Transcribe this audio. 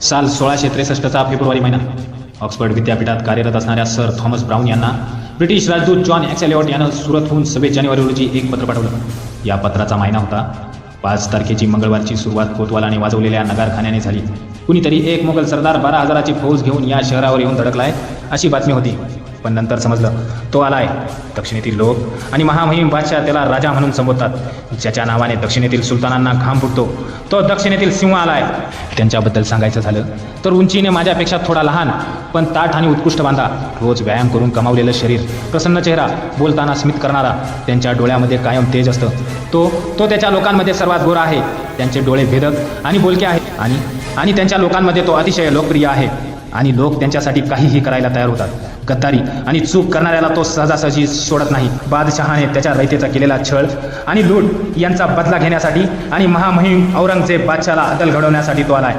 साल सोळाशे त्रेसष्टचा फेब्रुवारी महिना. ऑक्सफर्ड विद्यापीठात कार्यरत असणाऱ्या सर थॉमस ब्राऊन यांना ब्रिटिश राजदूत जॉन एक्सॅलिऑट यानं सुरतहून सव्वीस जानेवारी रोजी एक पत्र पाठवलं. या पत्राचा महिना होता पाच तारखेची मंगळवारची सुरुवात कोतवालाने वाजवलेल्या नगारखान्याने झाली. कुणीतरी एक मोगल सरदार बारा हजाराची फौज घेऊन या शहरावर येऊन धडकलाय अशी बातमी होती. पण नंतर समजलं तो आलाय. दक्षिणेतील लोक आणि महामहिम बादशाह त्याला राजा म्हणून संबोधतात. ज्याच्या नावाने दक्षिणेतील सुलतानांना घाम फुटतो तो दक्षिणेतील सिंह आलाय. त्यांच्याबद्दल सांगायचं झालं तर उंचीने माझ्यापेक्षा थोडा लहान पण ताठ आणि उत्कृष्ट बांधा. रोज व्यायाम करून कमावलेलं शरीर प्रसन्न चेहरा बोलताना स्मित करणारा त्यांच्या डोळ्यामध्ये कायम तेज असतं. तो तो त्याच्या लोकांमध्ये सर्वात गोरा आहे. त्यांचे डोळे भेदक आणि बोलके आहेत. आणि आणि त्यांच्या लोकांमध्ये तो अतिशय लोकप्रिय आहे. आणि लोक त्यांच्यासाठी काहीही करायला तयार होतात. गद्दारी आणि चूक करणाऱ्याला तो सहजासहजी सोडत नाही. बादशहाने त्याच्या रयतेचा केलेला छळ आणि लूट यांचा बदला घेण्यासाठी आणि महामहिम औरंगजेब बादशाला अदल घडवण्यासाठी तो आलाय.